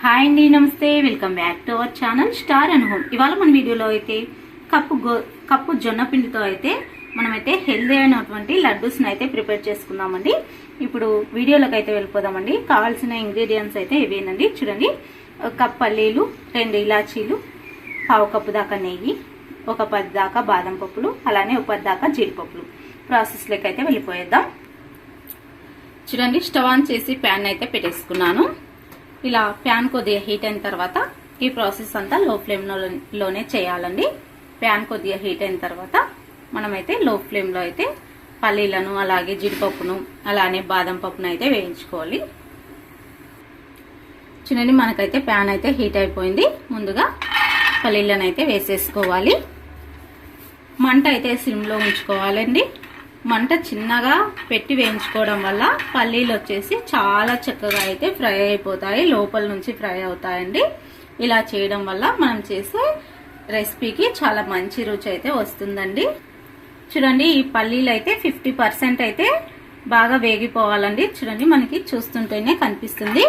Hi అండి నమస్తే. Welcome back to our channel star and home ఇవాళ మన వీడియోలో అయితే కప్పు గో కప్పు జొన్న పిండితో అయితే మనమైతే హెల్దీ అయినటువంటి లడ్డూస్ని అయితే ప్రిపేర్ చేసుకుందామండి. ఇప్పుడు వీడియోలోకి అయితే వెళ్ళిపోదామండి. కావాల్సిన ఇంగ్రీడియంట్స్ అయితే ఇవేనండి. చూడండి. కప్ పల్లీలు రెండు ఇలాచీలు పావు కప్పు దాకా నెయ్యి ఒక పది దాకా బాదం పప్పులు అలానే ఒక పది దాకా జీడిపప్పులు. ప్రాసెస్లోకి అయితే వెళ్ళిపోయేద్దాం. చూడండి స్టవ్ ఆన్ చేసి ప్యాన్ అయితే పెట్టేసుకున్నాను. ఇలా ప్యాన్ కొద్దిగా హీట్ అయిన తర్వాత ఈ ప్రాసెస్ అంతా లో ఫ్లేమ్లోనే చేయాలండి. ప్యాన్ కొద్దిగా హీట్ అయిన తర్వాత మనమైతే లో ఫ్లేమ్లో అయితే పల్లీలను అలాగే జీడిపప్పును అలానే బాదం పప్పును అయితే వేయించుకోవాలి. చూడండి మనకైతే ప్యాన్ అయితే హీట్ అయిపోయింది. ముందుగా పల్లీలను అయితే వేసేసుకోవాలి. మంట అయితే సిమ్లో ఉంచుకోవాలండి. మంట చిన్నగా పెట్టి వేయించుకోవడం వల్ల పల్లీలు వచ్చేసి చాలా చక్కగా అయితే ఫ్రై అయిపోతాయి లోపల నుంచి ఫ్రై అవుతాయండి. ఇలా చేయడం వల్ల మనం చేసే రెసిపీకి చాలా మంచి రుచి అయితే వస్తుందండి. చూడండి ఈ పల్లీలు అయితే ఫిఫ్టీ పర్సెంట్ అయితే బాగా వేగిపోవాలండి. చూడండి మనకి చూస్తుంటేనే కనిపిస్తుంది.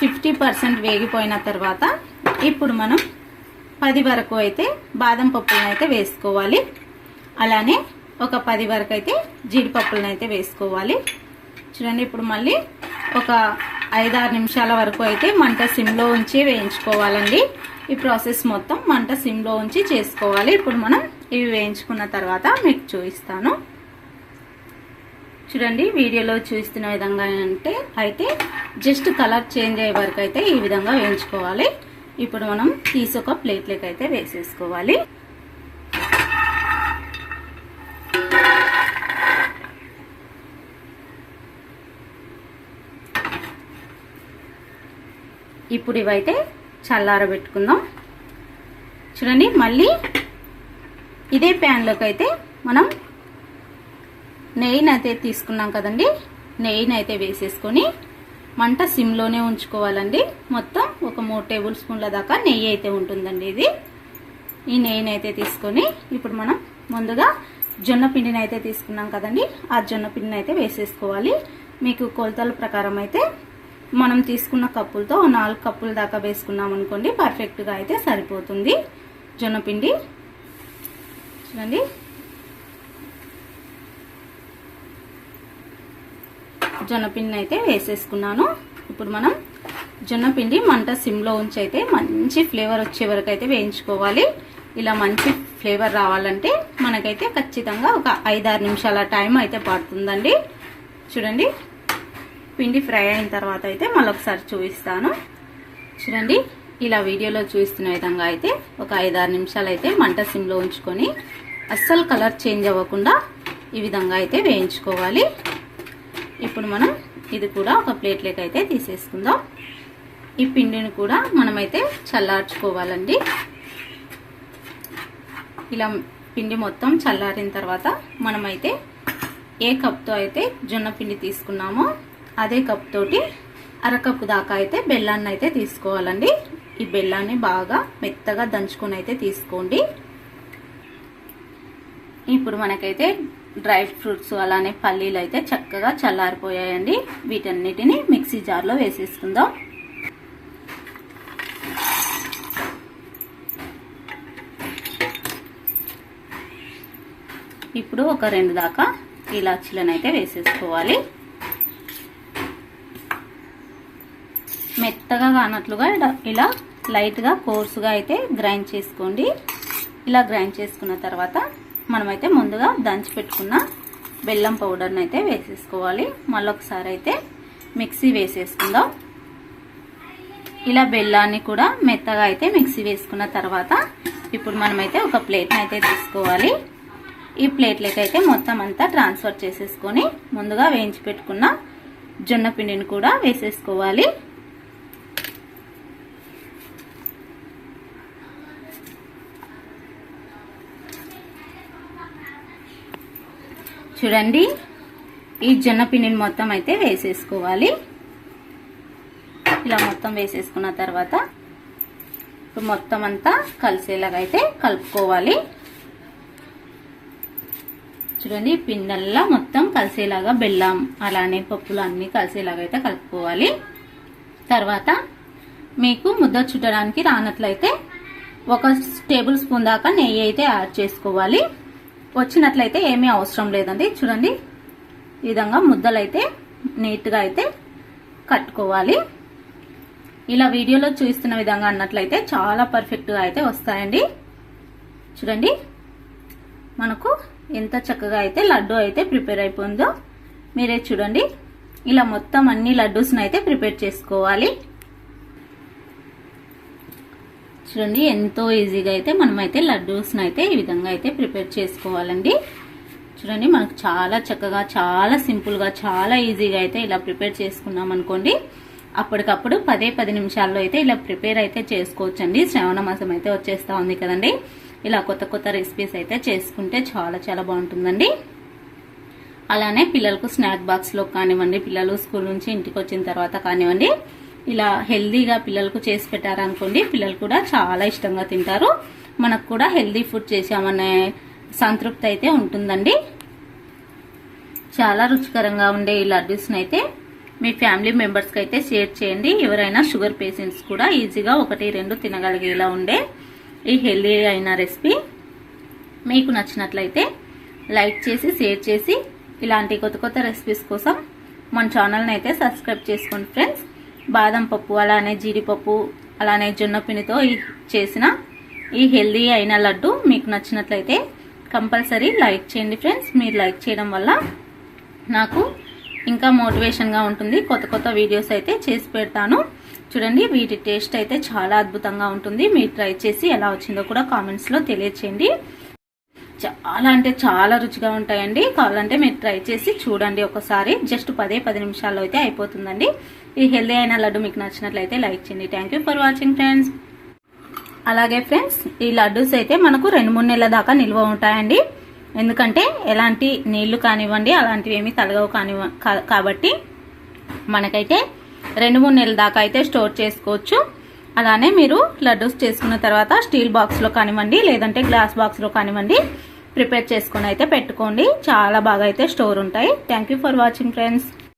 ఫిఫ్టీ పర్సెంట్ వేగిపోయిన తర్వాత ఇప్పుడు మనం పది వరకు అయితే బాదం పప్పులను అయితే వేసుకోవాలి. అలానే ఒక పది వరకు అయితే జీడిపప్పులను అయితే వేసుకోవాలి. చూడండి ఇప్పుడు మళ్ళీ ఒక ఐదారు నిమిషాల వరకు అయితే మంట సిమ్లో ఉంచి వేయించుకోవాలండి. ఈ ప్రాసెస్ మొత్తం మంట సిమ్లో ఉంచి చేసుకోవాలి. ఇప్పుడు మనం ఇవి వేయించుకున్న తర్వాత మీకు చూపిస్తాను. చూడండి వీడియోలో చూస్తున్న విధంగా అంటే అయితే జస్ట్ కలర్ చేంజ్ అయ్యే వరకు అయితే ఈ విధంగా వేయించుకోవాలి. ఇప్పుడు మనం తీసి ఒక ప్లేట్లోకి అయితే వేసేసుకోవాలి. ఇప్పుడు ఇవైతే చల్లారబెట్టుకుందాం. చూడండి మళ్ళీ ఇదే ప్యాన్లోకి అయితే మనం నెయ్యిని అయితే తీసుకున్నాం కదండి. నెయ్యిని అయితే వేసేసుకొని మంట సిమ్లోనే ఉంచుకోవాలండి. మొత్తం ఒక మూడు టేబుల్ స్పూన్ల దాకా నెయ్యి అయితే ఉంటుందండి ఇది. ఈ నెయ్యిని అయితే తీసుకొని ఇప్పుడు మనం ముందుగా జొన్న పిండిని అయితే తీసుకున్నాం కదండి. ఆ జొన్న పిండిని అయితే వేసేసుకోవాలి. మీకు కొలతల ప్రకారం అయితే మనం తీసుకున్న కప్పులతో నాలుగు కప్పుల దాకా వేసుకున్నాం అనుకోండి పర్ఫెక్ట్గా అయితే సరిపోతుంది. జొన్నపిండి. చూడండి. జొన్నపిండిని అయితే వేసేసుకున్నాను. ఇప్పుడు మనం జొన్నపిండి మంట సిమ్లో ఉంచి అయితే మంచి ఫ్లేవర్ వచ్చే వరకు అయితే వేయించుకోవాలి. ఇలా మంచి ఫ్లేవర్ రావాలంటే మనకైతే ఖచ్చితంగా ఒక ఐదారు నిమిషాల టైం అయితే పడుతుందండి. చూడండి. పిండి ఫ్రై అయిన తర్వాత అయితే మళ్ళొకసారి చూపిస్తాను. చూడండి ఇలా వీడియోలో చూపిస్తున్న విధంగా అయితే ఒక ఐదారు నిమిషాలు అయితే మంట సిమ్లో ఉంచుకొని అస్సలు కలర్ చేంజ్ అవ్వకుండా ఈ విధంగా అయితే వేయించుకోవాలి. ఇప్పుడు మనం ఇది కూడా ఒక ప్లేట్లోకి అయితే తీసేసుకుందాం. ఈ పిండిని కూడా మనమైతే చల్లార్చుకోవాలండి. ఇలా పిండి మొత్తం చల్లారిన తర్వాత మనమైతే ఏ కప్తో అయితే జొన్న పిండి తీసుకున్నామో అదే కప్ తోటి అరకప్పు దాకా అయితే బెల్లాన్ని అయితే తీసుకోవాలండి. ఈ బెల్లాన్ని బాగా మెత్తగా దంచుకొని అయితే తీసుకోండి. ఇప్పుడు మనకైతే డ్రై ఫ్రూట్స్ అలానే పల్లీలు అయితే చక్కగా చల్లారిపోయాయండి. వీటన్నిటిని మిక్సీ జార్లో వేసేసుకుందాం. ఇప్పుడు ఒక రెండు దాకా ఇలాచీలను అయితే వేసేసుకోవాలి. మెత్తగా కానట్లుగా ఇలా లైట్గా కోర్సుగా అయితే గ్రైండ్ చేసుకోండి. ఇలా గ్రైండ్ చేసుకున్న తర్వాత మనమైతే ముందుగా దంచి పెట్టుకున్న బెల్లం పౌడర్ని అయితే వేసేసుకోవాలి. మళ్ళొకసారి అయితే మిక్సీ వేసేసుకుందాం. ఇలా బెల్లాన్ని కూడా మెత్తగా అయితే మిక్సీ వేసుకున్న తర్వాత ఇప్పుడు మనమైతే ఒక ప్లేట్ని అయితే తీసుకోవాలి. ఈ ప్లేట్లకి అయితే మొత్తం అంతా ట్రాన్స్ఫర్ చేసేసుకొని ముందుగా వేయించి పెట్టుకున్న జొన్న పిండిని కూడా వేసేసుకోవాలి. చూడండి. ఈ జొన్న పిండిని మొత్తం అయితే వేసేసుకోవాలి. ఇలా మొత్తం వేసేసుకున్న తర్వాత ఇప్పుడు మొత్తం అంతా కలిసేలాగా అయితే కలుపుకోవాలి. చూడండి పిండల్లా మొత్తం కలిసేలాగా బెల్లం అలానే పప్పులు అన్నీ కలిసేలాగా అయితే కలుపుకోవాలి. తర్వాత మీకు ముద్ద చుట్టడానికి రానట్లయితే ఒక టేబుల్ స్పూన్ దాకా నెయ్యి అయితే యాడ్ చేసుకోవాలి. వచ్చినట్లయితే ఏమీ అవసరం లేదండి. చూడండి ఈ విధంగా ముద్దలు అయితే నీట్గా అయితే కట్టుకోవాలి. ఇలా వీడియోలో చూస్తున్న విధంగా అన్నట్లయితే చాలా పర్ఫెక్ట్గా అయితే వస్తాయండి. చూడండి మనకు ఎంత చక్కగా అయితే లడ్డు అయితే ప్రిపేర్ అయిపోయిందో మీరే చూడండి. ఇలా మొత్తం అన్ని లడ్డూస్ని అయితే ప్రిపేర్ చేసుకోవాలి. చూడండి ఎంతో ఈజీగా అయితే మనమైతే లడ్డూస్ని అయితే ఈ విధంగా అయితే ప్రిపేర్ చేసుకోవాలండి. చూడండి మనకు చాలా చక్కగా చాలా సింపుల్గా చాలా ఈజీగా అయితే ఇలా ప్రిపేర్ చేసుకున్నాం అనుకోండి అప్పటికప్పుడు పదే పది నిమిషాల్లో అయితే ఇలా ప్రిపేర్ అయితే చేసుకోవచ్చండి. శ్రావణ మాసం అయితే వచ్చేస్తా ఉంది కదండి. ఇలా కొత్త కొత్త రెసిపీస్ అయితే చేసుకుంటే చాలా చాలా బాగుంటుందండి. అలానే పిల్లలకు స్నాక్ బాక్స్లో కానివ్వండి పిల్లలు స్కూల్ నుంచి ఇంటికి వచ్చిన తర్వాత కానివ్వండి ఇలా హెల్దీగా పిల్లలకు చేసి పెట్టారనుకోండి పిల్లలు కూడా చాలా ఇష్టంగా తింటారు. మనకు కూడా హెల్దీ ఫుడ్ చేసామనే సంతృప్తి అయితే ఉంటుందండి. చాలా రుచికరంగా ఉండే ఈ లడ్డూస్ని అయితే మీ ఫ్యామిలీ మెంబర్స్కి అయితే షేర్ చేయండి. ఎవరైనా షుగర్ పేషెంట్స్ కూడా ఈజీగా ఒకటి రెండు తినగలిగేలా ఉండే ఈ హెల్దీ అయిన రెసిపీ. మీకు నచ్చినట్లయితే లైక్ చేసి షేర్ చేసి ఇలాంటి కొత్త కొత్త రెసిపీస్ కోసం మన ఛానల్ని అయితే సబ్స్క్రైబ్ చేసుకోండి ఫ్రెండ్స్. బాదం పప్పు అలానే జీడిపప్పు అలానే జొన్న పిండితో చేసిన ఈ హెల్దీ అయిన లడ్డు మీకు నచ్చినట్లయితే కంపల్సరీ లైక్ చేయండి ఫ్రెండ్స్. మీరు లైక్ చేయడం వల్ల నాకు ఇంకా మోటివేషన్గా ఉంటుంది. కొత్త కొత్త వీడియోస్ అయితే చేసి పెడతాను. చూడండి వీటి టేస్ట్ అయితే చాలా అద్భుతంగా ఉంటుంది. మీరు ట్రై చేసి ఎలా వచ్చిందో కూడా కామెంట్స్లో తెలియచేయండి. చాలా అంటే చాలా రుచిగా ఉంటాయండి. కావాలంటే మీరు ట్రై చేసి చూడండి ఒకసారి. జస్ట్ పదే పది నిమిషాల్లో అయితే అయిపోతుందండి. ఈ హెల్దీ అయిన లడ్డు మీకు నచ్చినట్లయితే లైక్ చేయండి. థ్యాంక్ ఫర్ వాచింగ్ ఫ్రెండ్స్ అలాగే ఫ్రెండ్స్ ఈ లడ్డూస్ అయితే మనకు రెండు మూడు నెలల దాకా నిల్వ ఉంటాయండి. ఎందుకంటే ఎలాంటి నీళ్ళు కానివ్వండి అలాంటివి ఏమీ తలగవు కానివ్వ కాబట్టి మనకైతే రెండు మూడు నెలల దాకా అయితే స్టోర్ చేసుకోవచ్చు. అలానే మీరు లడ్డూస్ చేసుకున్న తర్వాత స్టీల్ బాక్స్లో కానివ్వండి లేదంటే గ్లాస్ బాక్స్లో కానివ్వండి ప్రిపేర్ చేసుకొని అయితే పెట్టుకోండి. చాలా బాగా అయితే స్టోర్ ఉంటాయి. Thank for watching friends